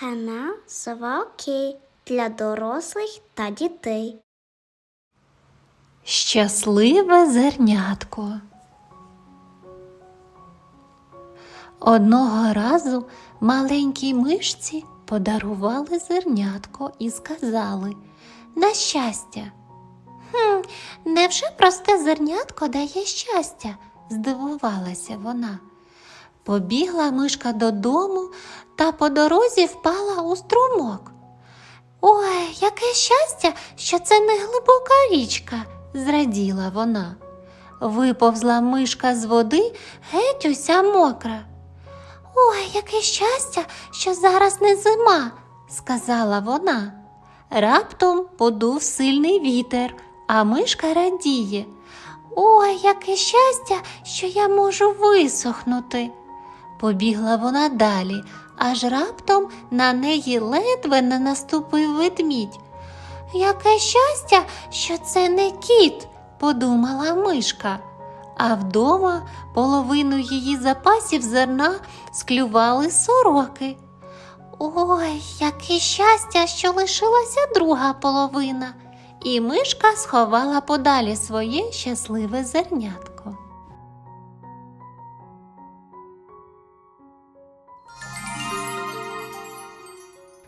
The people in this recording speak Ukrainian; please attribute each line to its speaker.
Speaker 1: Канал Сова Окей для дорослих та дітей.
Speaker 2: Щасливе зернятко. Одного разу маленькій мишці подарували зернятко і сказали на щастя. Хм, невже просте зернятко дає щастя? здивувалася вона. Побігла мишка додому та по дорозі впала у струмок. Ой, яке щастя, що це не глибока річка, зраділа вона. Виповзла мишка з води геть уся мокра. Ой, яке щастя, що зараз не зима, сказала вона. Раптом подув сильний вітер, а мишка радіє. Ой, яке щастя, що я можу висохнути. Побігла вона далі, аж раптом на неї ледве не наступив ведмідь. Яке щастя, що це не кіт, подумала мишка. А вдома половину її запасів зерна склювали сороки. Ой, яке щастя, що лишилася друга половина, і мишка сховала подалі своє щасливе зернятко.